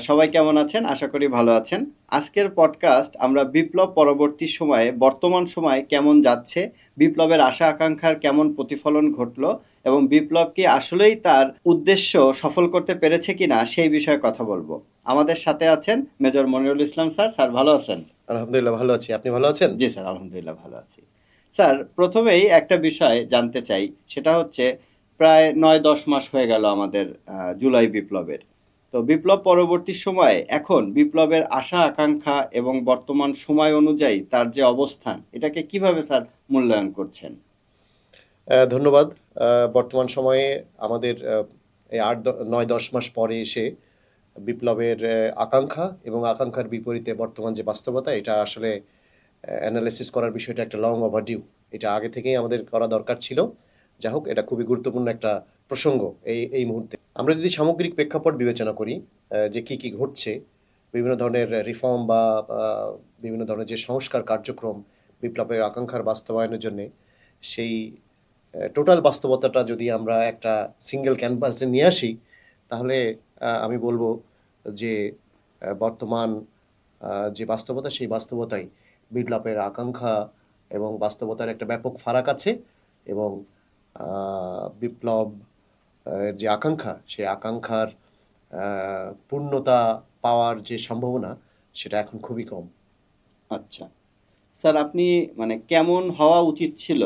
সবাই কেমন আছেন? আশা করি ভালো আছেন। আজকের পডকাস্ট আমরা বিপ্লব পরবর্তী সময়ে বর্তমান সময় কেমন যাচ্ছে বিপ্লবের আশা আকাঙ্ক্ষার কেমন প্রতিফলন ঘটলো এবং বিপ্লব কি আসলেই তার উদ্দেশ্য সফল করতে পেরেছে কিনা সেই বিষয়ে কথা বলব। আমাদের সাথে আছেন major Monirul Islam sir. Sir ভালো আছেন? আলহামদুলিল্লাহ ভালো আছি। আপনি ভালো আছেন? জি স্যার আলহামদুলিল্লাহ ভালো আছি। স্যার প্রথমেই একটা বিষয় জানতে চাই। সেটা হচ্ছে প্রায় নয় দশ মাস হয়ে গেল আমাদের জুলাই বিপ্লবের। তো বিপ্লব পরবর্তী সময়ে এখন বিপ্লবের আশা, আকাঙ্ক্ষা এবং বর্তমান সময় অনুযায়ী তার যে অবস্থান, এটাকে কীভাবে স্যার মূল্যায়ন করছেন? ধন্যবাদ। বর্তমান সময়ে আমাদের এই আট নয়, দশ মাস পরে এসে বিপ্লবের আকাঙ্ক্ষা এবং আকাঙ্ক্ষার বিপরীতে বর্তমান যে বাস্তবতা, এটা আসলে অ্যানালাইসিস করার বিষয়টা একটা লং ওভারডিউ এটা আগে থেকেই আমাদের করা দরকার ছিল। যা হোক, এটা খুবই গুরুত্বপূর্ণ একটা প্রসঙ্গ এই এই মুহূর্তে। আমরা যদি সামগ্রিক প্রেক্ষাপট বিবেচনা করি যে কি কি ঘটছে, বিভিন্ন ধরনের রিফর্ম বা বিভিন্ন ধরনের যে সংস্কার কার্যক্রম বিপ্লবের আকাঙ্ক্ষার বাস্তবায়নের জন্য, সেই টোটাল বাস্তবতাটা যদি আমরা একটা সিঙ্গেল ক্যানভাসে নিয়ে আসি, তাহলে আমি বলব যে বর্তমান যে বাস্তবতা, সেই বাস্তবতাই বিপ্লবের আকাঙ্ক্ষা এবং বাস্তবতার একটা ব্যাপক ফারাক আছে এবং বিপ্লব যে আকাঙ্ক্ষা সেই আকাঙ্ক্ষার পূর্ণতা পাওয়ার যে সম্ভাবনা সেটা এখন খুবই কম। আচ্ছা। স্যার আপনি মানে কেমন হওয়া উচিত ছিল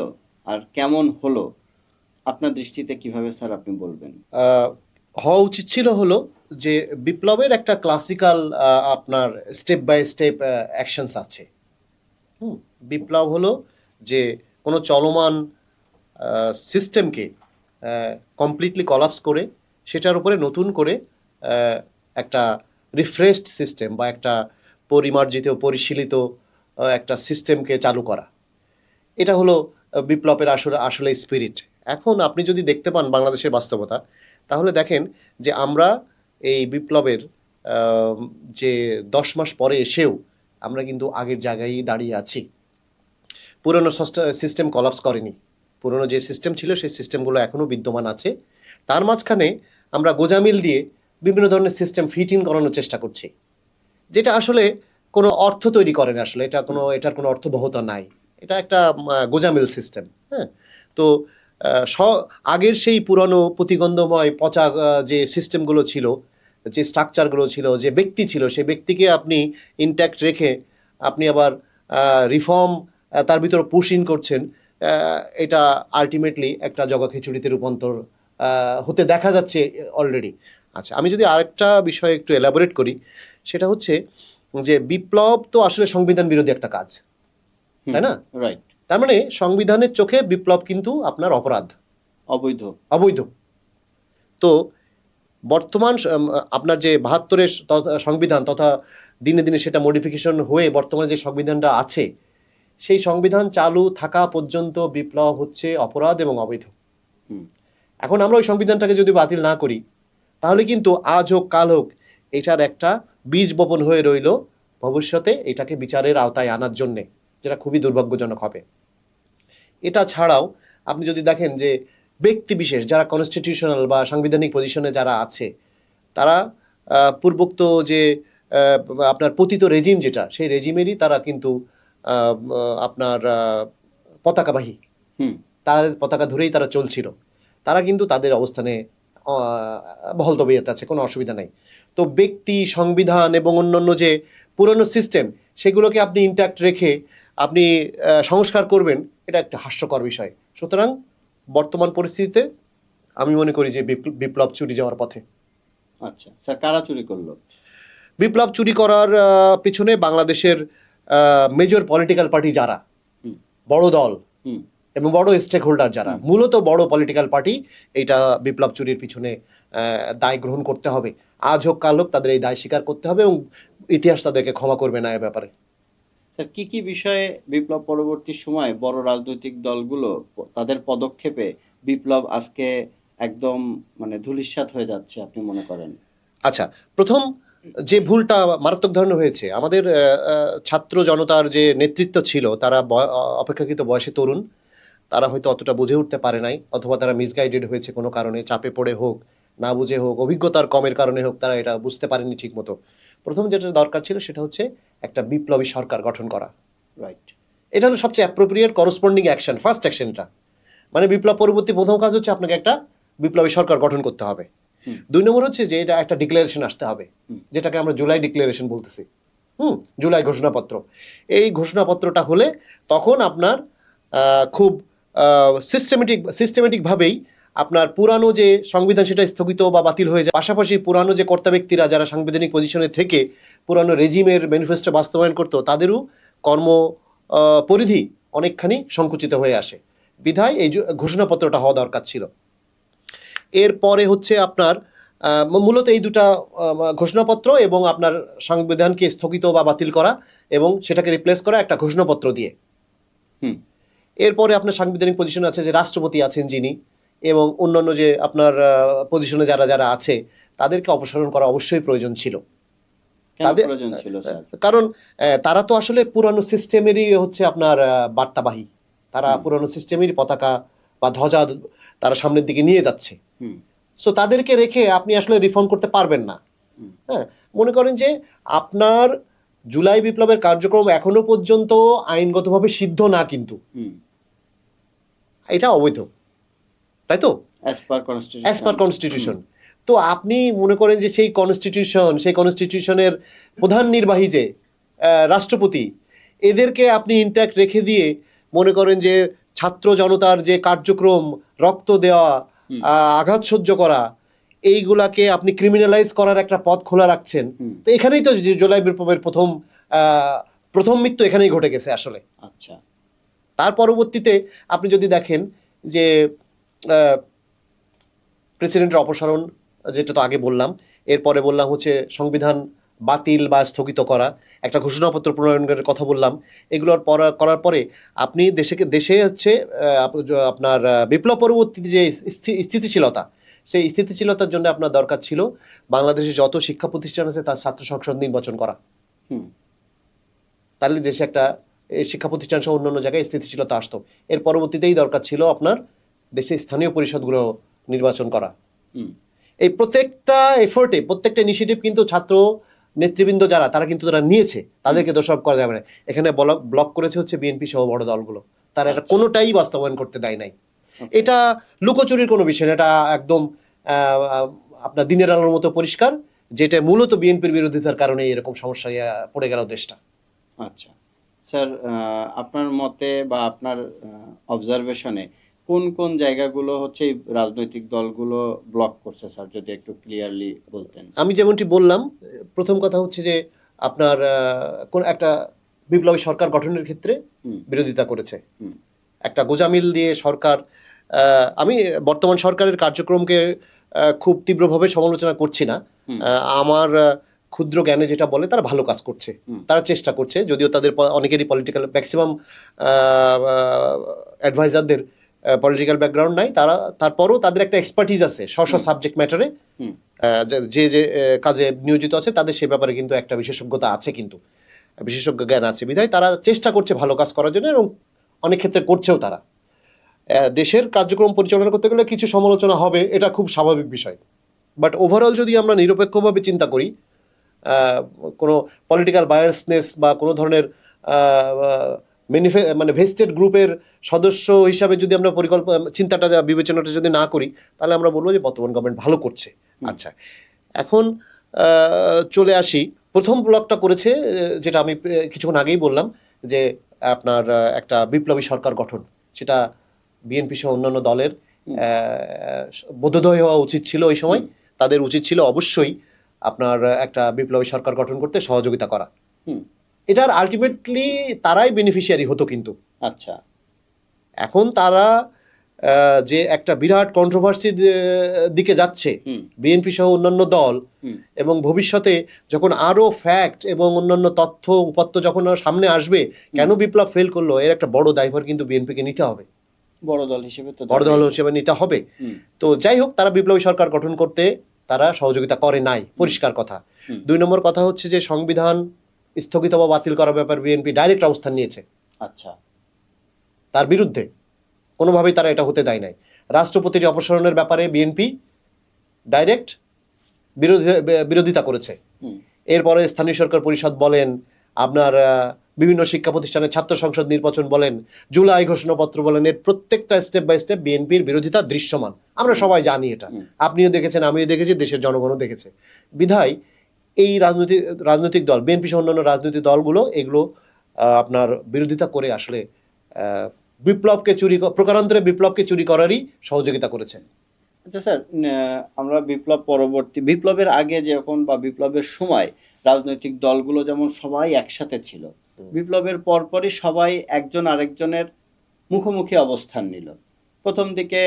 আর কেমন হলো? আপনার দৃষ্টিতে কীভাবে স্যার আপনি বলবেন? হওয়া উচিত ছিল হলো যে বিপ্লবের একটা ক্লাসিক্যাল আপনার স্টেপ বাই স্টেপ অ্যাকশনস আছে। হুম বিপ্লব হলো যে কোনো চলমান সিস্টেমকে কমপ্লিটলি কলাপস করে, সেটার উপরে নতুন করে একটা রিফ্রেশড সিস্টেম বা একটা পরিমার্জিত, পরিশীলিত একটা সিস্টেমকে চালু করা। এটা হলো বিপ্লবের আসলে আসলে স্পিরিট এখন আপনি যদি দেখতে পান বাংলাদেশের বাস্তবতা, তাহলে দেখেন যে আমরা এই বিপ্লবের যে দশ মাস পরে এসেও আমরা কিন্তু আগের জায়গায় দাঁড়িয়ে আছি। পুরনো সিস্টেম কলাপস করেনি। পুরনো যে সিস্টেম ছিল, সেই সিস্টেমগুলো এখনও বিদ্যমান আছে। তার মাঝখানে আমরা গোজামিল দিয়ে বিভিন্ন ধরনের সিস্টেম ফিট ইন করানোর চেষ্টা করছি। যেটা আসলে কোনো অর্থ তৈরি করে না আসলে, এটা কোনো, এটার কোনো অর্থবহতা নাই। এটা একটা গোজামিল সিস্টেম হ্যাঁ? তো স, আগের সেই পুরনো প্রতিগন্ধময় পচা যে সিস্টেমগুলো ছিল, যে স্ট্রাকচারগুলো ছিল, যে ব্যক্তি ছিল, সেই ব্যক্তিকে আপনি ইনট্যাক্ট রেখে আপনি আবার রিফর্ম তার ভিতরে পুশ ইন করছেন এটা আলটিমেটলি একটা জগা খিচুড়িতে রূপান্তর হতে দেখা যাচ্ছে অলরেডি আচ্ছা আমি যদি আরেকটা বিষয় একটু এলাবোরেট করি সেটা হচ্ছে যে বিপ্লব তো আসলে সংবিধান বিরোধী একটা কাজ তাই না? রাইট তার মানে সংবিধানের চোখে বিপ্লব কিন্তু আপনার অপরাধ। অবৈধ। অবৈধ। তো বর্তমান আপনার যে বাহাত্তরের সংবিধান তথা দিনে দিনে সেটা মডিফিকেশন হয়ে বর্তমানে যে সংবিধানটা আছে সেই সংবিধান চালু থাকা পর্যন্ত বিপ্লব হচ্ছে অপরাধ এবং অবৈধ। এখন আমরা ওই সংবিধানটাকে যদি বাতিল না করি তাহলে কিন্তু আজ হোক কাল হোক এটার একটা বীজ বপন হয়ে রইল ভবিষ্যতে এটাকে বিচারের আওতায় আনার জন্যে যেটা খুবই দুর্ভাগ্যজনক হবে। এটা ছাড়াও আপনি যদি দেখেন যে ব্যক্তি বিশেষ যারা কনস্টিটিউশনাল বা সাংবিধানিক পজিশনে যারা আছে তারা পূর্বোক্ত যে আপনার পতিত রেজিম যেটা সেই রেজিমেরই তারা কিন্তু আপনার পতাকাবাহী। হুম। তার পতাকা ধরেই তারা চলছিল। তারা কিন্তু তাদের অবস্থানে বহল তবিয়ত আছে কোনো অসুবিধা নাই। তো ব্যক্তি সংবিধান এবং অন্যান্য যে পুরনো সিস্টেম সেগুলোকে আপনি ইন্ট্যাক্ট রেখে আপনি সংস্কার করবেন এটা একটা হাস্যকর বিষয়। সুতরাং বর্তমান পরিস্থিতিতে আমি মনে করি যে বিপ্ল- বিপ্লব চুরি যাওয়ার পথে। আচ্ছা স্যার কারা চুরি করল? বিপ্লব চুরি করার পিছনে বাংলাদেশের মেজর পলিটিক্যাল পার্টি যারা বড় দল এবং বড় স্টেক হোল্ডার যারা মূলত বড় পলিটিক্যাল পার্টি এইটা বিপ্লব চুরির পিছনে দায় গ্রহণ করতে হবে। আজ হোক কাল হোক তাদের এই দায় স্বীকার করতে হবে এবং ইতিহাস তাদেরকে ক্ষমা করবে না এ ব্যাপারে। স্যার কি কি বিষয়ে বিপ্লব পরবর্তী সময় বড় রাজনৈতিক দলগুলো তাদের পদক্ষেপে বিপ্লব আজকে একদম মানে ধূলিসাৎ হয়ে যাচ্ছে আপনি মনে করেন? আচ্ছা প্রথম যে ভুলটা মারাত্মক ধরনের হয়েছে আমাদের ছাত্র জনতার যে নেতৃত্ব ছিল তারা অপেক্ষাকৃত বয়সে তরুণ তারা হয়তো অতটা বুঝে উঠতে পারে নাই অথবা তারা মিসগাইডেড হয়েছে কোনো কারণে চাপে পড়ে হোক না বুঝে হোক অভিজ্ঞতার কমের কারণে হোক তারা এটা বুঝতে পারেনি ঠিক মতো প্রথম যেটা দরকার ছিল সেটা হচ্ছে একটা বিপ্লবী সরকার গঠন করা। রাইট এটা হলো সবচেয়ে অ্যাপ্রোপ্রিয়েট করসপন্ডিং অ্যাকশন ফার্স্ট অ্যাকশনটা মানে বিপ্লব পরবর্তী প্রথম কাজ হচ্ছে আপনাকে একটা বিপ্লবী সরকার গঠন করতে হবে। দুই নম্বর হচ্ছে যে এটা একটা ডিক্লারেশন আসতে হবে যেটাকে আমরা জুলাই ডিক্লারেশন বলতেছি। হুম জুলাই ঘোষণাপত্র। এই ঘোষণাপত্রটা হলে তখন আপনার খুব সিস্টেমেটিক সিস্টেমেটিকভাবেই আপনার পুরানো যে সংবিধান সেটা স্থগিত বা বাতিল হয়ে যায়। পাশাপাশি পুরানো যে কর্তা ব্যক্তিরা যারা সাংবিধানিক পজিশনে থেকে পুরানো রেজিমের ম্যানিফেস্টো বাস্তবায়ন করতো তাদেরও কর্ম পরিধি অনেকখানি সংকুচিত হয়ে আসে। বিধায় এই ঘোষণাপত্রটা হওয়া দরকার ছিল। এরপরে হচ্ছে আপনার মূলত এই দুটা ঘোষণাপত্র এবং আপনার সংবিধানকে স্থগিত বা বাতিল করা এবং সেটাকে রিপ্লেস করা একটা ঘোষণাপত্র দিয়ে। হুম। এরপরে আপনার সাংবিধানিক পজিশন আছে যে রাষ্ট্রপতি আছেন যিনি এবং অন্যান্য যে আপনার পজিশনে যারা যারা আছে তাদেরকে অপসারণ করা অবশ্যই প্রয়োজন ছিল। তাদের- কারণ তারা তো আসলে পুরানো সিস্টেমেরই হচ্ছে আপনার বার্তাবাহী। তারা পুরানো সিস্টেমেরই পতাকা বা ধ্বজা তারা সামনের দিকে নিয়ে যাচ্ছে। সো তাদেরকে রেখে আপনি আসলে রিফর্ম করতে পারবেন না। হ্যাঁ মনে করেন যে আপনার জুলাই বিপ্লবের কার্যক্রম এখনও পর্যন্ত আইনগতভাবে সিদ্ধ না কিন্তু। এটা অবৈধ। তাই তো? অ্যাজ পার কনস্টিটিউশন তো আপনি মনে করেন যে সেই কনস্টিটিউশন সেই কনস্টিটিউশনের প্রধান নির্বাহী যে রাষ্ট্রপতি এদেরকে আপনি ইন্ট্যাক্ট রেখে দিয়ে মনে করেন যে ছাত্র জনতার যে কার্যক্রম রক্ত দেওয়া আঘাত সহ্য করা এইগুলাকে আপনি ক্রিমিনালাইজ করার একটা পথ খোলা রাখছেন। তো এখানেই তো জুলাই বিপ্লবের প্রথম প্রথম মৃত্যু এখানেই ঘটে গেছে আসলে। আচ্ছা। তার পরবর্তীতে আপনি যদি দেখেন যে প্রেসিডেন্টের অপসারণ যেটা তো আগে বললাম এরপরে বললাম হচ্ছে সংবিধান বাতিল বা স্থগিত করা একটা ঘোষণাপত্র প্রণয়নের কথা বললাম। এগুলোর করার পরে আপনি দেশেকে দেশে হচ্ছে আপনার বিপ্লব পরবর্তী যে স্থি- স্থিতিশীলতা সেই স্থিতিশীলতার জন্য আপনার দরকার ছিল বাংলাদেশে যত শিক্ষা প্রতিষ্ঠান আছে তার ছাত্র সংসদ নির্বাচন করা। হুম। তাহলে দেশে একটা শিক্ষা প্রতিষ্ঠান সহ অন্যান্য জায়গায় স্থিতিশীলতা আসতো। এর পরবর্তীতেই দরকার ছিল আপনার দেশে স্থানীয় পরিষদগুলো নির্বাচন করা। এই প্রত্যেকটা এফোর্টে প্রত্যেকটা ইনিশিয়েটিভ কিন্তু ছাত্র নেতৃবৃন্দ যারা তারা কিন্তু তারা নিয়েছে তাদেরকে দোষারোপ করা যাবে না। এখানে ব্লক করেছে হচ্ছে বিএনপি সহ বড় দলগুলো। তারা এটা আচ্ছা। কোনোটাই বাস্তবায়ন করতে দেয় নাই। এটা লুকোচুরির কোনো বিষয় না এটা একদম আপনার দিনের আলোর মতো পরিষ্কার যেটা মূলত বিএনপির বিরোধিতার কারণে এরকম সমস্যায় পড়ে গেল দেশটা। আচ্ছা। স্যার আপনার মতে বা আপনার অবজারভেশনে কোন কোন জায়গাগুলো হচ্ছে এই রাজনৈতিক দলগুলো ব্লক করছে স্যার যদি একটু ক্লিয়ারলি বলতেন। আমি যেমনটি বললাম প্রথম কথা হচ্ছে যে আপনার কোন একটা বিপ্লবী সরকার গঠনের ক্ষেত্রে বিরোধিতা করেছে। একটা গোজামিল দিয়ে সরকার আমি বর্তমান সরকারের কার্যক্রমকে খুব তীব্রভাবে সমালোচনা করছি না। আমার ক্ষুদ্র জ্ঞানে যেটা বলে তারা ভালো কাজ করছে। তারা চেষ্টা করছে যদিও তাদের অনেকেরই পলিটিক্যাল ম্যাক্সিমাম অ্যাডভাইজারদের পলিটিক্যাল ব্যাকগ্রাউন্ড নাই। তারা তারপরও তাদের একটা এক্সপার্টিজ আছে স্ব স্ব সাবজেক্ট ম্যাটারে যে যে কাজে নিয়োজিত আছে তাদের সে ব্যাপারে কিন্তু একটা বিশেষজ্ঞতা আছে কিন্তু। বিশেষজ্ঞ জ্ঞান আছে বিধায় তারা চেষ্টা করছে ভালো কাজ করার জন্য এবং অনেক ক্ষেত্রে করছেও তারা। দেশের কার্যক্রম পরিচালনা করতে গেলে কিছু সমালোচনা হবে এটা খুব স্বাভাবিক বিষয়। বাট ওভারঅল যদি আমরা নিরপেক্ষভাবে চিন্তা করি কোনো পলিটিক্যাল বায়াসনেস বা কোনো ধরনের মানে ভেস্টেড গ্রুপের সদস্য হিসাবে যদি আমরা পরিকল্পনা চিন্তাটা যা বিবেচনাটা যদি না করি তাহলে আমরা বলব যে বর্তমান গভর্নমেন্ট ভালো করছে। আচ্ছা এখন চলে আসি। প্রথম ব্লকটা করেছে যেটা আমি কিছুক্ষণ আগেই বললাম যে আপনার একটা বিপ্লবী সরকার গঠন সেটা বিএনপি সহ অন্যান্য দলের। বোধোদয় হওয়া উচিত ছিল ওই সময়। তাদের উচিত ছিল অবশ্যই আপনার একটা বিপ্লবী সরকার গঠন করতে সহযোগিতা করা। এটার আলটিমেটলি তারাই বেনিফিশিয়ারি হতো কিন্তু। আচ্ছা। এখন তারা যে একটা বিরাট কন্ট্রোভার্সির দিকে যাচ্ছে বিএনপি সহ অন্যান্য দল এবং ভবিষ্যতে যখন আরও ফ্যাক্ট এবং অন্যান্য তথ্য উপাত্ত যখন সামনে আসবে কেন বিপ্লব ফেল করল? এর একটা বড় দায়ভার কিন্তু বিএনপিকে নিতে হবে। বড় দল হিসেবে তো বড় দল হিসেবে নিতে হবে। তো যাই হোক তারা বিপ্লবী সরকার গঠন করতে তারা সহযোগিতা করে নাই পরিষ্কার কথা। দুই নম্বর কথা হচ্ছে যে সংবিধান স্থগিত বা বাতিল করার ব্যাপার বিএনপি ডাইরেক্ট অবস্থান নিয়েছে। আচ্ছা। তার বিরুদ্ধে কোনোভাবেই তারা এটা হতে দেয় নাই। রাষ্ট্রপতির অপসারণের ব্যাপারে বিএনপি ডাইরেক্ট বিরোধী বিরোধিতা করেছে। এরপরে স্থানীয় সরকার পরিষদ বলেন আপনার বিভিন্ন শিক্ষা প্রতিষ্ঠানের ছাত্র সংসদ নির্বাচন বলেন জুলাই ঘোষণাপত্র বলেন এর প্রত্যেকটা স্টেপ বাই স্টেপ বিএনপির বিরোধিতা দৃশ্যমান। আমরা সবাই জানি এটা। আপনিও দেখেছেন আমিও দেখেছি দেশের জনগণও দেখেছে। বিধায় এই রাজনৈতিক রাজনৈতিক দল বিএনপি সহ অন্যান্য রাজনৈতিক দলগুলো এগুলো আপনার বিরোধিতা করে আসলে বিপ্লবকে চুরি প্রকারান্তরে বিপ্লবকে চুরি করারই সহযোগিতা করেছে। আচ্ছা স্যার আমরা বিপ্লব পরবর্তী বিপ্লবের আগে যখন বা বিপ্লবের সময় রাজনৈতিক দলগুলো যেমন সবাই একসাথে ছিল বিপ্লবের পরপরই সবাই একজন আরেকজনের মুখোমুখি অবস্থান নিল। প্রথম দিকে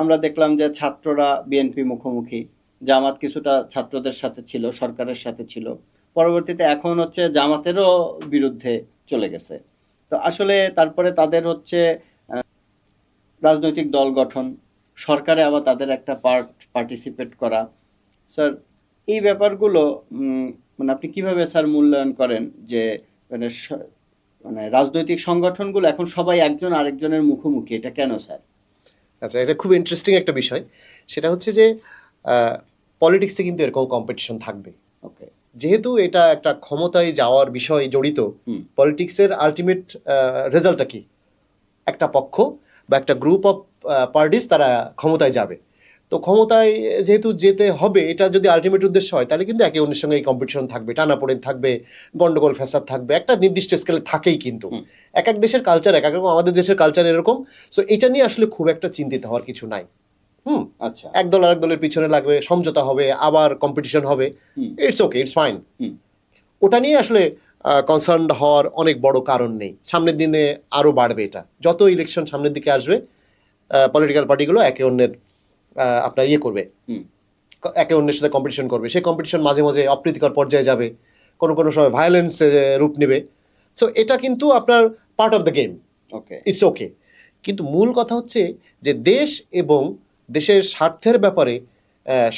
আমরা দেখলাম যে ছাত্ররা বিএনপি মুখোমুখি জামাত কিছুটা ছাত্রদের সাথে ছিল, সরকারের সাথে ছিল। পরবর্তীতে এখন হচ্ছে জামাতেরও বিরুদ্ধে চলে গেছে। তো আসলে তারপরে তাদের হচ্ছে রাজনৈতিক দল গঠন, সরকারে আবার তাদের একটা পার্ট পার্টিসিপেট করা। স্যার এই ব্যাপারগুলো মানে আপনি কীভাবে স্যার মূল্যায়ন করেন যে মানে মানে রাজনৈতিক সংগঠনগুলো এখন সবাই একজন আরেকজনের মুখোমুখি? এটা কেন, স্যার? আচ্ছা এটা খুব ইন্টারেস্টিং একটা বিষয়। সেটা হচ্ছে যে পলিটিক্সে কিন্তু এরকম কম্পিটিশন থাকবে। ওকে যেহেতু এটা একটা ক্ষমতায় যাওয়ার বিষয় জড়িত পলিটিক্সের আলটিমেট রেজাল্টটা কি? একটা পক্ষ বা একটা গ্রুপ অফ পার্টিস তারা ক্ষমতায় যাবে। তো ক্ষমতায় যেহেতু যেতে হবে এটা যদি আলটিমেট উদ্দেশ্য হয় তাহলে কিন্তু একে অন্যের সঙ্গে এই কম্পিটিশন থাকবে। টানাপোড়েন থাকবে গন্ডগোল ফ্যাসাদ থাকবে একটা নির্দিষ্ট স্কেলে থাকেই কিন্তু। এক এক দেশের কালচার এক এক রকম আমাদের দেশের কালচার এরকম। সো এটা নিয়ে আসলে খুব একটা চিন্তিত হওয়ার কিছু নাই। হুম। আচ্ছা। এক দল আরেক দলের পিছনে লাগবে সমঝোতা হবে আবার কম্পিটিশন হবে। ইটস ওকে ইটস ফাইন ওটা নিয়ে আসলে কনসার্ন হওয়ার অনেক বড় কারণ নেই। সামনের দিনে আরও বাড়বে এটা। যত ইলেকশন সামনের দিকে আসবে পলিটিক্যাল পার্টিগুলো একে অন্যের আপনার ইয়ে করবে। একে অন্যের সাথে কম্পিটিশন করবে। সেই কম্পিটিশন মাঝে মাঝে অপ্রীতিকর পর্যায়ে যাবে। কোনো কোনো সময় ভায়োলেন্স রূপ নেবে। তো এটা কিন্তু আপনার part of the game okay it's okay কিন্তু মূল কথা হচ্ছে যে দেশ এবং দেশের স্বার্থের ব্যাপারে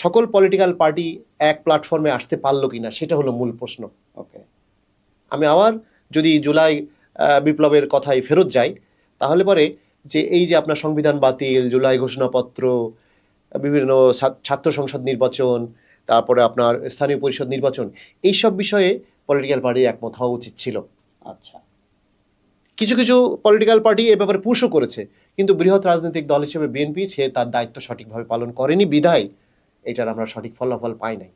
সকল পলিটিক্যাল পার্টি এক প্ল্যাটফর্মে আসতে পারল কিনা সেটা হলো মূল প্রশ্ন। ওকে আমি আবার যদি জুলাই বিপ্লবের কথায় ফেরত যাই তাহলে পরে যে এই যে আপনার সংবিধান বাতিল জুলাই ঘোষণাপত্র বিভিন্ন ছাত্র সংসদ নির্বাচন তারপরে আপনার স্থানীয় পরিষদ নির্বাচন এইসব বিষয়ে পলিটিক্যাল পার্টি একমত হওয়া উচিত ছিল। আচ্ছা। কিছু কিছু পলিটিক্যাল পার্টি এ ব্যাপারে পুশও করেছে, কিন্তু বৃহৎ রাজনৈতিক দল হিসেবে বিএনপি সে তার দায়িত্ব সঠিকভাবে পালন করেনি, বিধায় এটার আমরা সঠিক ফলাফল পাই নাই।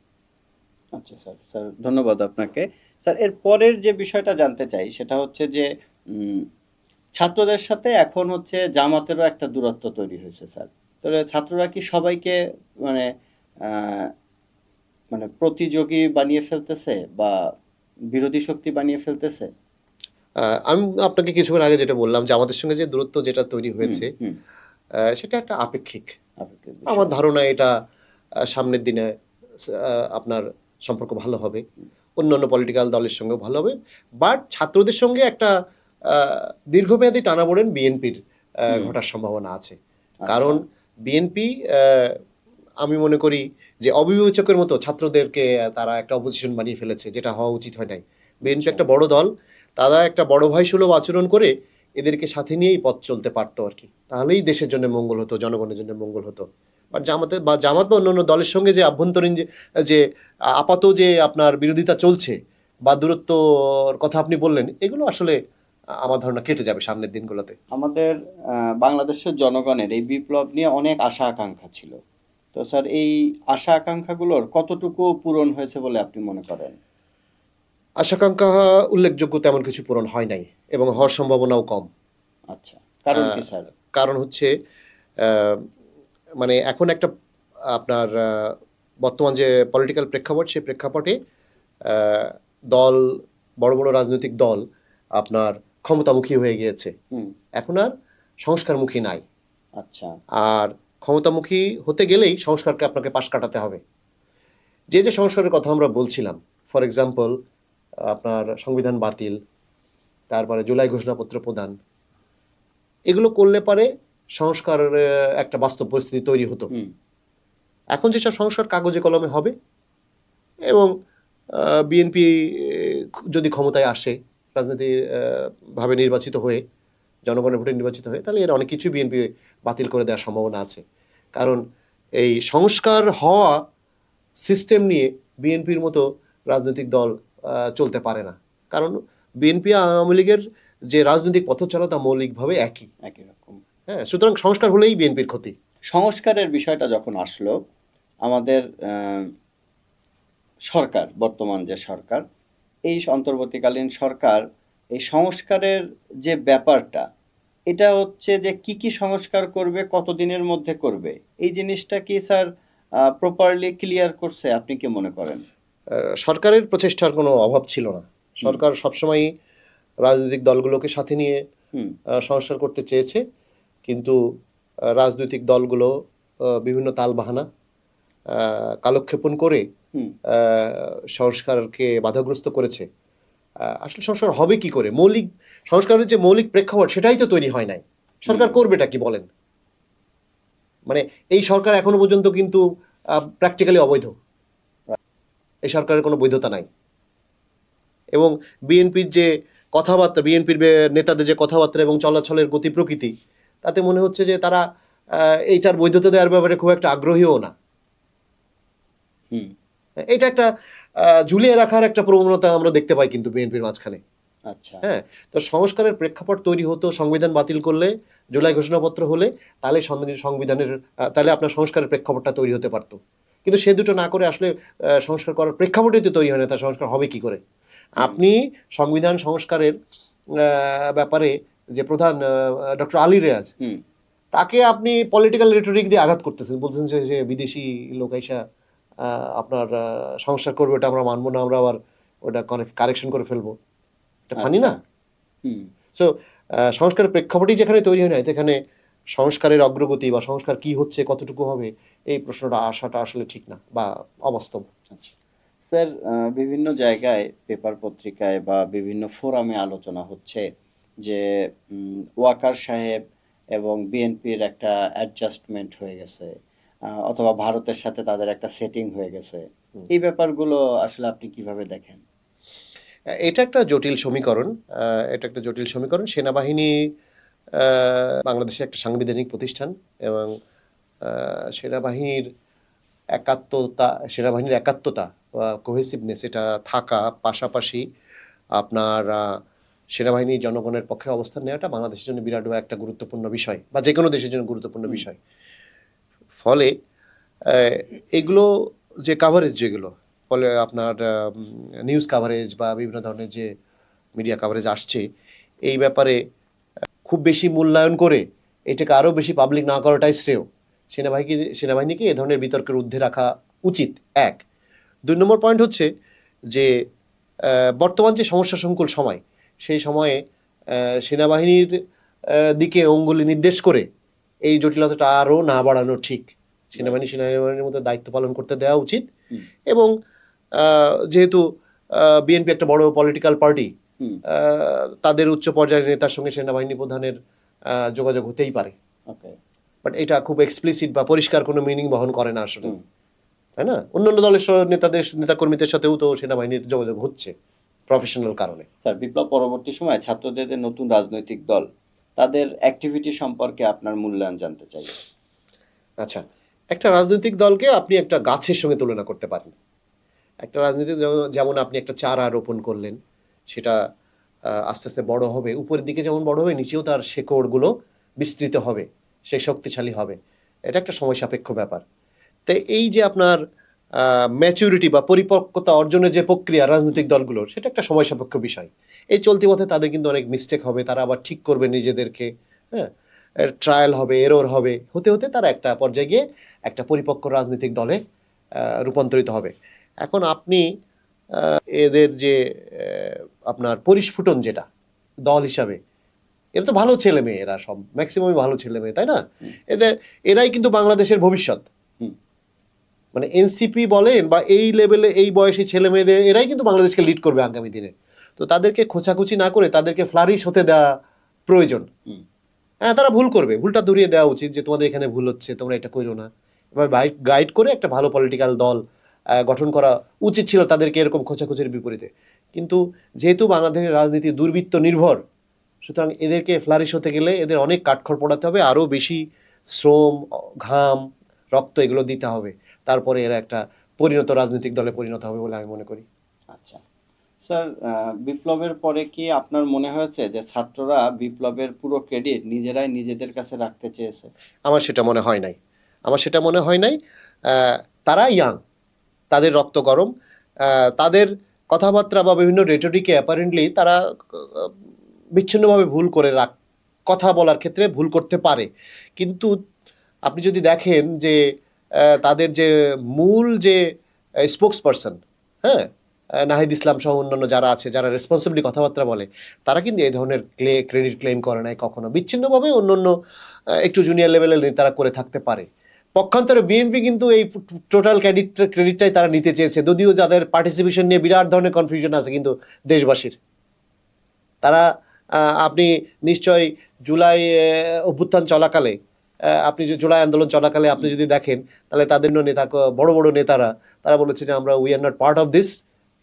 আচ্ছা স্যার স্যার, ধন্যবাদ আপনাকে। স্যার, এর পরের যে বিষয়টা জানতে চাই, সেটা হচ্ছে যে ছাত্রদের সাথে এখন হচ্ছে জামাতেরও একটা দূরত্ব তৈরি হয়েছে, স্যার। তাহলে ছাত্ররা কি সবাইকে মানে মানে প্রতিযোগী বানিয়ে ফেলতেছে বা বিরোধী শক্তি বানিয়ে ফেলতেছে? আমি আপনাকে কিছুক্ষণ আগে যেটা বললাম যে আমাদের সঙ্গে যে দূরত্ব যেটা তৈরি হয়েছে সেটা একটা আপেক্ষিক। আমার ধারণা এটা সামনের দিনে আপনার সম্পর্ক ভালো হবে। অন্যান্য পলিটিক্যাল দলের সঙ্গেও ভালো হবে। বাট ছাত্রদের সঙ্গে একটা আহ, দীর্ঘমেয়াদী টানাপোড়েন বিএনপির ঘটার সম্ভাবনা আছে। আচ্ছা, কারণ বিএনপি আমি মনে করি যে অবিবেচকের মতো ছাত্রদেরকে তারা একটা অপোজিশন বানিয়ে ফেলেছে যেটা হওয়া উচিত হয় নাই। বিএনপি আচ্ছা। একটা বড় দল তারা একটা বড় ভাই সুলভ আচরণ করে এদেরকে সাথে নিয়েই পথ চলতে পারতো আর কি। তাহলেই দেশের জন্য মঙ্গল হতো, জনগণের জন্য মঙ্গল হতো। বা জামাতে বা জামাত বা অন্যান্য দলের সঙ্গে যে আভ্যন্তরীণ যে যে আপাত যে আপনার বিরোধিতা চলছে বা দূরত্বর কথা আপনি বললেন, এগুলো আসলে আমার ধারণা কেটে যাবে সামনের দিনগুলোতে। আমাদের বাংলাদেশের জনগণের এই বিপ্লব নিয়ে অনেক আশা আকাঙ্ক্ষা ছিল। তো স্যার, এই আশা আকাঙ্ক্ষাগুলোর কতটুকু পূরণ হয়েছে বলে আপনি মনে করেন? আশাকাঙ্ক্ষা উল্লেখযোগ্য তেমন কিছু পূরণ হয় নাই এবং হওয়ার সম্ভাবনাও কম। আচ্ছা কারণ কি স্যার? কারণ হচ্ছে মানে এখন একটা আপনার বর্তমান যে পলিটিক্যাল প্রেক্ষাপট সেই প্রেক্ষাপটে দল বড় বড় রাজনৈতিক দল আপনার ক্ষমতামুখী হয়ে গিয়েছে। এখন আর সংস্কারমুখী নাই। আচ্ছা। আর ক্ষমতামুখী হতে গেলেই সংস্কারকে আপনাকে পাশ কাটাতে হবে। যে যে সংস্কারের কথা আমরা বলছিলাম ফর এক্সাম্পল আপনার সংবিধান বাতিল তারপরে জুলাই ঘোষণাপত্র প্রদান। এগুলো করলে পারে সংস্কারের একটা বাস্তব পরিস্থিতি তৈরি হতো। এখন যেসব সংস্কার কাগজে কলমে হবে এবং বিএনপি যদি ক্ষমতায় আসে রাজনীতি আহ, ভাবে নির্বাচিত হয়ে জনগণের ভোটে নির্বাচিত হয়ে তাহলে এর অনেক কিছু বিএনপি বাতিল করে দেওয়ার সম্ভাবনা আছে। কারণ এই সংস্কার হওয়া সিস্টেম নিয়ে বিএনপির মতো রাজনৈতিক দল চলতে পারে না। কারণ বিএনপি আওয়ামী লীগের যে রাজনৈতিক পথ চলা তা মৌলিকভাবে একই। একই রকম। হ্যাঁ সুতরাং সংস্কার হলেই বিএনপির ক্ষতি। সংস্কারের বিষয়টা যখন আসলো আমাদের সরকার বর্তমান যে সরকার এই অন্তর্বর্তীকালীন সরকার এই সংস্কারের যে ব্যাপারটা এটা হচ্ছে যে কি কি সংস্কার করবে কতদিনের মধ্যে করবে এই জিনিসটা কি স্যার প্রপারলি ক্লিয়ার করছে আপনি কি মনে করেন? সরকারের প্রচেষ্টার কোনো অভাব ছিল না। সরকার সবসময়ই রাজনৈতিক দলগুলোকে সাথে নিয়ে সংস্কার করতে চেয়েছে। কিন্তু রাজনৈতিক দলগুলো বিভিন্ন তালবাহানা কালক্ষেপণ করে সংস্কারকে বাধাগ্রস্ত করেছে। আসলে সংস্কার হবে কি করে? মৌলিক সংস্কারের যে মৌলিক প্রেক্ষাপট সেটাই তো তৈরি হয় নাই। সরকার করবেটা কি বলেন? মানে এই সরকার এখনও পর্যন্ত কিন্তু প্র্যাকটিক্যালি অবৈধ। এই সরকারের কোনো বৈধতা নাই। এবং বিএনপির যে কথাবার্তা বিএনপির নেতাদের যে কথাবার্তা এবং চলাচলের গতি প্রকৃতি তাতে মনে হচ্ছে যে তারা এইটার বৈধতা দেওয়ার ব্যাপারে খুব একটা আগ্রহীও না। এটা একটা ঝুলিয়ে রাখার একটা প্রবণতা আমরা দেখতে পাই কিন্তু বিএনপির মাঝখানে। আচ্ছা। হ্যাঁ তো সংস্কারের প্রেক্ষাপট তৈরি হতো সংবিধান বাতিল করলে জুলাই ঘোষণাপত্র হলে তাহলে সংবিধান- সংবিধানের তাহলে আপনার সংস্কারের প্রেক্ষাপটটা তৈরি হতে পারতো। কিন্তু সে দুটো না করে আসলে সংস্কার করার প্রেক্ষাপটই তো তৈরি হয় না তার সংস্কার হবে কি করে? আপনি সংবিধান সংস্কারের ব্যাপারে যে প্রধান ডক্টর আলী রেয়াজ তাকে আপনি পলিটিক্যাল রেটরিক দিয়ে আঘাত করতেছেন। বলছেন যে বিদেশি লোক আইসা আপনার সংস্কার করবে ওটা আমরা মানবো না আমরা আবার ওটা কারেকশন করে ফেলব। এটা ফানি না? হুম। সো সংস্কারের প্রেক্ষাপটই যেখানে তৈরি হয় না সেখানে সংস্কারের অগ্রগতি বা সংস্কার কি হচ্ছে কতটুকু হবে এই প্রশ্নটা আসাটা আসলে ঠিক না বা অবাস্তব। আচ্ছা। স্যার বিভিন্ন জায়গায় পেপার পত্রিকায় বা বিভিন্ন ফোরামে আলোচনা হচ্ছে যে ওয়াকার সাহেব এবং বিএনপির একটা অ্যাডজাস্টমেন্ট হয়ে গেছে অথবা ভারতের সাথে তাদের একটা সেটিং হয়ে গেছে। এই ব্যাপারগুলো আসলে আপনি কীভাবে দেখেন? এটা একটা জটিল সমীকরণ এটা একটা জটিল সমীকরণ। সেনাবাহিনী বাংলাদেশে একটা সাংবিধানিক প্রতিষ্ঠান এবং সেনাবাহিনীর একাত্মতা সেনাবাহিনীর একাত্মতা বা কোহেসিভনেস এটা থাকা পাশাপাশি আপনার সেনাবাহিনী জনগণের পক্ষে অবস্থান নেওয়াটা বাংলাদেশের জন্য বিরাট একটা গুরুত্বপূর্ণ বিষয় বা যে কোনো দেশের জন্য গুরুত্বপূর্ণ বিষয়। ফলে এগুলো যে কাভারেজ যেগুলো ফলে আপনার নিউজ কাভারেজ বা বিভিন্ন ধরনের যে মিডিয়া কাভারেজ আসছে এই ব্যাপারে খুব বেশি মূল্যায়ন করে এটাকে আরও বেশি পাবলিক না করাটাই শ্রেয়। সেনাবাহিনী সেনাবাহিনীকে এ ধরনের বিতর্কের ঊর্ধ্বে রাখা উচিত এক। দুই নম্বর পয়েন্ট হচ্ছে যে বর্তমান যে সমস্যা সংকুল সময় সেই সময়ে সেনাবাহিনীর দিকে অঙ্গুলি নির্দেশ করে এই জটিলতাটা আরও না বাড়ানো ঠিক। সেনাবাহিনী সেনাবাহিনীর মতো দায়িত্ব পালন করতে দেওয়া উচিত এবং যেহেতু বিএনপি একটা বড় পলিটিক্যাল পার্টি তাদের উচ্চ পর্যায়ের নেতার সঙ্গে সেনাবাহিনী প্রধানের যোগাযোগ হতেই পারে। বাট এটা খুব এক্সপ্লিসিট বা পরিষ্কার কোনো মিনিং বহন করে না আসলে। তাই না? অন্যান্য দলের নেতাদের নেতাকর্মীদের সাথেও তো সেনাবাহিনীর যোগাযোগ হচ্ছে প্রফেশনাল কারণে। স্যার বিপ্লব পরবর্তী সময়ে ছাত্রদের নতুন রাজনৈতিক দল তাদের অ্যাক্টিভিটি সম্পর্কে আপনার মূল্যায়ন জানতে চাই। আচ্ছা একটা রাজনৈতিক দলকে আপনি একটা গাছের সঙ্গে তুলনা করতে পারেন। একটা রাজনৈতিক যেমন আপনি একটা চারা রোপণ করলেন সেটা আস্তে আস্তে বড় হবে। উপরের দিকে যেমন বড় হবে, নিচেও তার শেকড়গুলো বিস্তৃত হবে, সে শক্তিশালী হবে। এটা একটা সময় সাপেক্ষ ব্যাপার। তাই এই যে আপনার ম্যাচুরিটি বা পরিপক্কতা অর্জনের যে প্রক্রিয়া রাজনৈতিক দলগুলোর সেটা একটা সময় সাপেক্ষ বিষয়। এই চলতি পথে তাদের কিন্তু অনেক মিস্টেক হবে। তারা আবার ঠিক করবে নিজেদেরকে হ্যাঁ? ট্রায়াল হবে এরোর হবে। হতে হতে তারা একটা পর্যায়ে গিয়ে একটা পরিপক্ক রাজনৈতিক দলে রূপান্তরিত হবে। এখন আপনি এদের যে আপনার পরিস্ফুটন যেটা দল হিসাবে। এরা তো ভালো ছেলে মেয়ে এরা সব ম্যাক্সিমামই ভালো ছেলে মেয়ে তাই না। এদের এরাই কিন্তু বাংলাদেশের ভবিষ্যৎ। মানে এনসিপি বলেন বা এই লেভেলে এই বয়সী ছেলে মেয়েদের এরাই কিন্তু বাংলাদেশকে লিড করবে আগামী দিনে। তো তাদেরকে খোঁচাখুচি না করে তাদেরকে ফ্লারিশ হতে দেওয়া প্রয়োজন। হ্যাঁ তারা ভুল করবে। ভুলটা ধরিয়ে দেওয়া উচিত যে তোমাদের এখানে ভুল হচ্ছে তোমরা এটা করো না। এবার গাইড করে একটা ভালো পলিটিক্যাল দল গঠন করা উচিত ছিল তাদেরকে এরকম খোঁচাখুচির বিপরীতে। কিন্তু যেহেতু বাংলাদেশের রাজনীতি দুর্বৃত্ত নির্ভর সুতরাং এদেরকে ফ্লারিশ হতে গেলে এদের অনেক কাঠখড় পড়াতে হবে আরও বেশি শ্রম ঘাম রক্ত এগুলো দিতে হবে। তারপরে এরা একটা পরিণত রাজনৈতিক দলে পরিণত হবে বলে আমি মনে করি। আচ্ছা। স্যার বিপ্লবের পরে কি আপনার মনে হয়েছে যে ছাত্ররা বিপ্লবের পুরো ক্রেডিট নিজেরাই নিজেদের কাছে রাখতে চেয়েছে? আমার সেটা মনে হয় নাই। আমার সেটা মনে হয় নাই তারা ইয়াং তাদের রক্ত গরম তাদের কথাবার্তা বা বিভিন্ন রেটরিকে অ্যাপারেন্টলি তারা বিচ্ছিন্নভাবে ভুল করে রাখ, কথা বলার ক্ষেত্রে ভুল করতে পারে। কিন্তু আপনি যদি দেখেন যে তাদের যে মূল যে স্পোক্স পারসন হ্যাঁ নাহিদ ইসলাম সহ অন্যান্য যারা আছে, যারা রেসপন্সিবলি কথাবার্তা বলে, তারা কিন্তু এই ধরনের ক্লে ক্রেডিট ক্লেম করে নাই কখনো। বিচ্ছিন্নভাবে অন্য অন্য একটু জুনিয়র লেভেলের নেতারা করে থাকতে পারে। পক্ষান্তরে বিএনপি কিন্তু এই টোটাল ক্রেডিট ক্রেডিটটাই তারা নিতে চেয়েছে। যদিও যাদের পার্টিসিপেশন নিয়ে বিরাট ধরনের কনফিউশন আছে কিন্তু দেশবাসীর। তারা আপনি নিশ্চয়ই জুলাই অভ্যুত্থান চলাকালে আপনি যে জুলাই আন্দোলন চলাকালে আপনি যদি দেখেন তাহলে তাদের নেতা বড় বড় নেতারা তারা বলেছে যে আমরা we are not part of this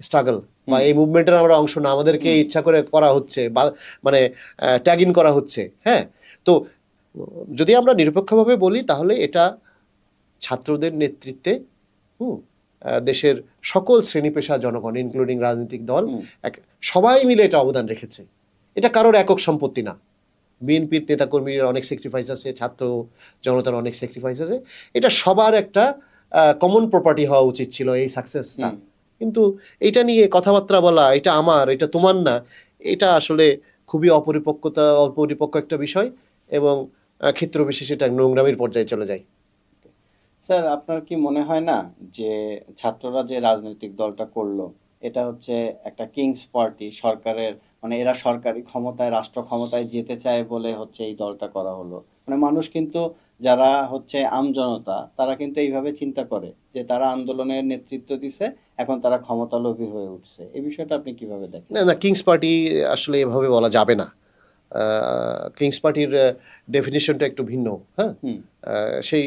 struggle বা এই মুভমেন্টের আমরা অংশ না আমাদেরকে ইচ্ছা করে করা হচ্ছে বা মানে ট্যাগ ইন করা হচ্ছে হ্যাঁ? তো যদি আমরা নিরপেক্ষভাবে বলি তাহলে এটা ছাত্রদের নেতৃত্বে হুম দেশের সকল শ্রেণি পেশা জনগণ ইনক্লুডিং রাজনৈতিক দল এক সবাই মিলে এটা অবদান রেখেছে। এটা কারোর একক সম্পত্তি না। বিএনপির নেতাকর্মীর অনেক স্যাক্রিফাইস আছে ছাত্র জনতার অনেক স্যাক্রিফাইস আছে। এটা সবার একটা কমন প্রপার্টি হওয়া উচিত ছিল এই সাকসেসটা কিন্তু এটা নিয়ে কথাবার্তা বলা এটা আমার এটা তোমার না এটা আসলে খুবই অপরিপক্কতা অপরিপক্ক একটা বিষয় এবং ক্ষেত্র বিশেষে এটা নোংরামির পর্যায়ে চলে যায়। স্যার আপনার কি মনে হয় না যে ছাত্ররা যে রাজনৈতিক দলটা করল এটা হচ্ছে একটা কিংস পার্টি সরকারের মানে এরা সরকারি ক্ষমতায় রাষ্ট্র ক্ষমতায় যেতে চায় বলে হচ্ছে এই দলটা করা হলো? মানে মানুষ কিন্তু যারা হচ্ছে আমজনতা তারা কিন্তু এইভাবে চিন্তা করে যে তারা আন্দোলনের নেতৃত্ব দিছে এখন তারা ক্ষমতা লোভী হয়ে উঠছে। এই বিষয়টা আপনি কীভাবে দেখেন? না না কিংস পার্টি আসলে এভাবে বলা যাবে না। কিংস পার্টির ডেফিনেশনটা একটু ভিন্ন হ্যাঁ? সেই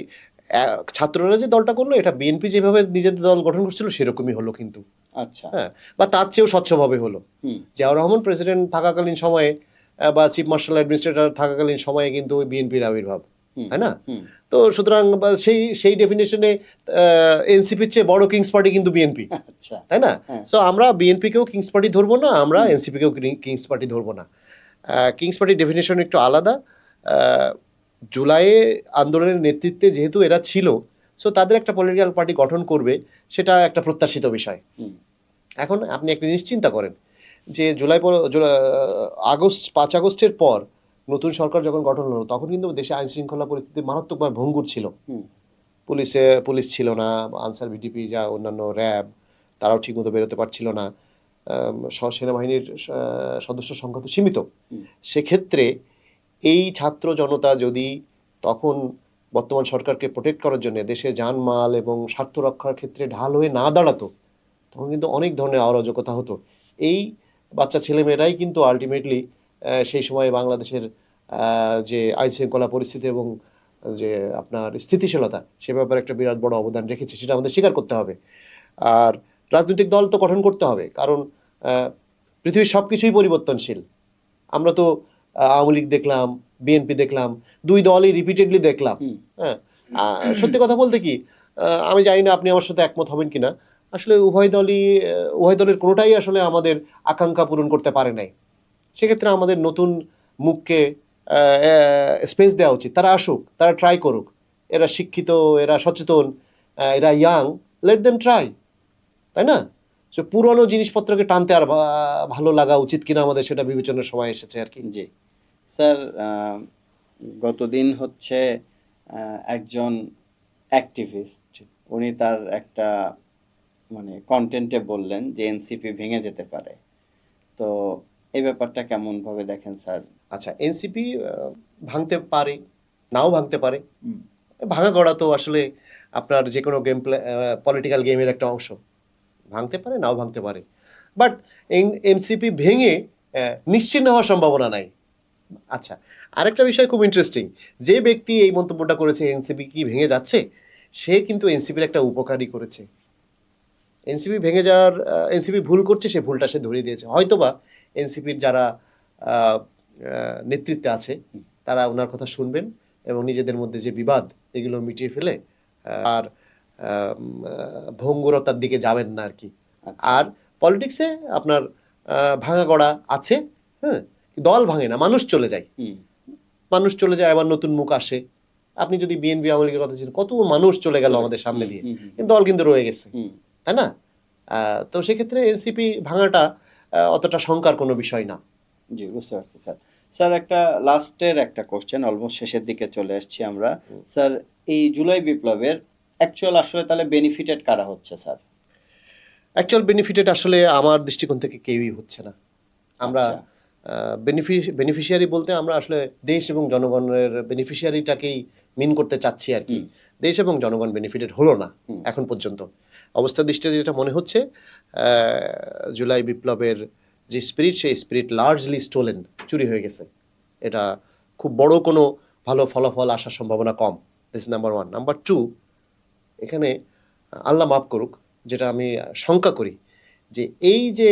ছাত্ররা যে দলটা করল এটা বিএনপি যেভাবে নিজেদের দল গঠন করছিল সেরকমই হলো কিন্তু। আচ্ছা। হ্যাঁ বা তার চেয়েও স্বচ্ছভাবে হলো। জিয়াউর রহমান প্রেসিডেন্ট থাকাকালীন সময়ে বা চিফ মার্শাল অ্যাডমিনিস্ট্রেটর থাকাকালীন সময়ে কিন্তু বিএনপির আবির্ভাব তাই না? তো সুতরাং সেই সেই ডেফিনেশনে এনসিপির চেয়ে বড় কিংস পার্টি কিন্তু বিএনপি আচ্ছা। তাই না? হ্যাঁ। সো আমরা বিএনপিকেও কিংস পার্টি ধরবো না আমরা এনসিপিকেও কিংস পার্টি ধরবো না। কিংস পার্টির ডেফিনেশন একটু আলাদা। আহ, জুলাইয়ে আন্দোলনের নেতৃত্বে যেহেতু এরা ছিল সো তাদের একটা পলিটিক্যাল পার্টি গঠন করবে সেটা একটা প্রত্যাশিত বিষয়। এখন আপনি একটা জিনিস চিন্তা করেন যে জুলাই আগস্ট পাঁচ আগস্টের পর নতুন সরকার যখন গঠন হলো তখন কিন্তু দেশে আইন শৃঙ্খলা পরিস্থিতি মারাত্মকভাবে ভঙ্গুর ছিল। পুলিশে পুলিশ ছিল না আনসার ভিডিপি যা অন্যান্য র্যাব তারাও ঠিকমতো বেরোতে পারছিল না। সেনাবাহিনীর সদস্য সংখ্যা তো সীমিত। সেক্ষেত্রে এই ছাত্র জনতা যদি তখন বর্তমান সরকারকে প্রোটেক্ট করার জন্য দেশে জানমাল এবং স্বার্থ রক্ষার ক্ষেত্রে ঢাল হয়ে না দাঁড়াতো, তখন কিন্তু অনেক ধরনের অরাজকতা হতো। এই বাচ্চা ছেলেমেয়েরাই কিন্তু আলটিমেটলি সেই সময় বাংলাদেশের যে আইন শৃঙ্খলা পরিস্থিতি এবং যে আপনার স্থিতিশীলতা, সে ব্যাপারে একটা বিরাট বড় অবদান রেখেছে, সেটা আমাদের স্বীকার করতে হবে। আর রাজনৈতিক দল তো গঠন করতে হবে, কারণ পৃথিবীর সব কিছুই পরিবর্তনশীল। আমরা তো আওয়ামী লীগ দেখলাম বিএনপি দেখলাম দুই দলই রিপিটেডলি দেখলাম। হ্যাঁ সত্যি কথা বলতে কি আমি জানি না আপনি আমার সাথে একমত হবেন কিনা। আসলে উভয় দলই উভয় দলের কোনোটাই আসলে আমাদের আকাঙ্ক্ষা পূরণ করতে পারে নাই। সেক্ষেত্রে আমাদের নতুন মুখকে স্পেস দেওয়া উচিত। তারা আসুক তারা ট্রাই করুক। এরা শিক্ষিত এরা সচেতন এরা ইয়াং লেট দেম ট্রাই তাই না? তো পুরনো জিনিসপত্রকে টানতে আর ভালো লাগা উচিত কিনা আমাদের সেটা বিবেচনার সময় এসেছে আর কি। জি। স্যার গতদিন হচ্ছে একজন অ্যাক্টিভিস্ট উনি তার একটা মানে কন্টেন্টে বললেন যে এনসিপি ভেঙে যেতে পারে। তো এই ব্যাপারটা কেমন ভাবে দেখেন স্যার? আচ্ছা এনসিপি ভাঙতে পারে নাও ভাঙতে পারে। ভাঙা গড়া তো আসলে আপনার যে কোনো গেম প্লে পলিটিক্যাল গেমের একটা অংশ। ভাঙতে পারে নাও ভাঙতে পারে। বাট এমসিপি ভেঙে নিশ্চিন্ন হওয়ার সম্ভাবনা নাই। আচ্ছা আরেকটা বিষয় খুব ইন্টারেস্টিং যে ব্যক্তি এই মন্তব্যটা করেছে এনসিপি কি ভেঙে যাচ্ছে সে কিন্তু এনসিপির একটা উপকারই করেছে। এনসিপি ভেঙে যাওয়ার এনসিপি ভুল করছে সে ভুলটা সে ধরিয়ে দিয়েছে। হয়তোবা এনসিপির যারা নেতৃত্বে আছে তারা ওনার কথা শুনবেন এবং নিজেদের মধ্যে যে বিবাদ এগুলো মিটিয়ে ফেলে আর ভঙ্গুরতার দিকে যাবেন না আর কি। আচ্ছা। আর পলিটিক্সে আপনার ভাঙা গড়া আছে হ্যাঁ? দল ভাঙে না মানুষ চলে যায়। মানুষ চলে যায় আবার নতুন মুখ আসে। আপনি যদি বিএনপি আওয়ামী লীগের কথা কত মানুষ চলে গেল আমাদের সামনে দিয়ে। কিন্তু দল কিন্তু রয়ে গেছে। তাই না? তো সেক্ষেত্রে এনসিপি ভাঙাটা অতটা শঙ্কার কোনো বিষয় না। জি বুঝতে পারছি স্যার। স্যার একটা লাস্টের একটা কোশ্চেন অলমোস্ট শেষের দিকে চলে এসেছি আমরা। স্যার এই জুলাই বিপ্লবের অ্যাকচুয়াল আসলে তাহলে বেনিফিটেড কারা হচ্ছে স্যার? অ্যাকচুয়াল বেনিফিটেড আসলে আমার দৃষ্টিকোণ থেকে কেউই হচ্ছে না। আমরা আচ্ছা। বেনিফিশিয়ারি বলতে আমরা আসলে দেশ এবং জনগণের বেনিফিশিয়ারিটাকেই মিন করতে চাচ্ছি আর কি। দেশ এবং জনগণ বেনিফিটেড হলো না এখন পর্যন্ত। অবস্থা দৃষ্টিতে যেটা মনে হচ্ছে জুলাই বিপ্লবের যে স্পিরিট সেই স্পিরিট লার্জলি স্টোলেন চুরি হয়ে গেছে। এটা খুব বড় কোনো ভালো ফলাফল আসার সম্ভাবনা কম। This number one number two এখানে আল্লাহ মাফ করুক যেটা আমি শঙ্কা করি যে এই যে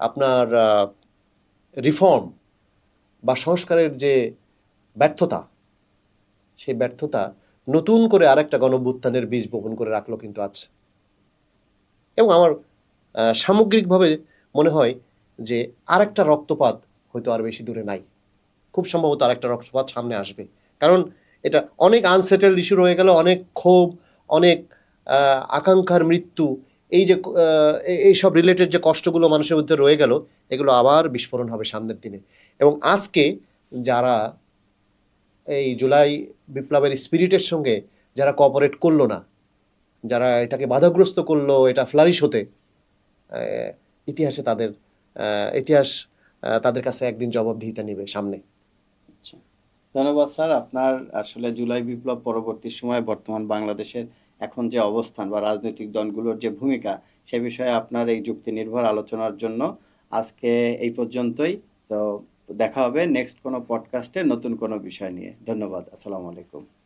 আপনার রিফর্ম বা সংস্কারের যে ব্যর্থতা, সেই ব্যর্থতা নতুন করে আরেকটা গণভ্যুত্থানের বীজ বপন করে রাখল কিন্তু আজ। এবং আমার সামগ্রিকভাবে মনে হয় যে আরেকটা রক্তপাত হয়তো আর বেশি দূরে নাই। খুব সম্ভবত আরেকটা রক্তপাত সামনে আসবে। কারণ এটা অনেক আনসেটেলড ইস্যু রয়ে গেল, অনেক ক্ষোভ, অনেক আকাঙ্ক্ষার মৃত্যু এই যে এই সব রিলেটেড যে কষ্টগুলো মানুষের মধ্যে রয়ে গেল, এগুলো আবার বিস্ফোরণ হবে সামনের দিনে। এবং আজকে যারা এই জুলাই বিপ্লবের স্পিরিটের সঙ্গে যারা কোঅপারেট করল না, যারা এটাকে বাধাগ্রস্ত করল, এটা ফ্লারিশ হতে ইতিহাসে তাদের ইতিহাস তাদের কাছে একদিন জবাবদিহিতা নেবে সামনে। আচ্ছা। ধন্যবাদ স্যার। আপনার আসলে জুলাই বিপ্লব পরবর্তী সময়ে বর্তমান বাংলাদেশের এখন যে অবস্থান বা রাজনৈতিক দলগুলোর যে ভূমিকা, সে বিষয়ে আপনার এই যুক্তি নির্ভর আলোচনার জন্য আজকে এই পর্যন্তই। তো দেখা হবে নেক্সট কোনো পডকাস্টে নতুন কোনো বিষয় নিয়ে। ধন্যবাদ। আসসালামু আলাইকুম।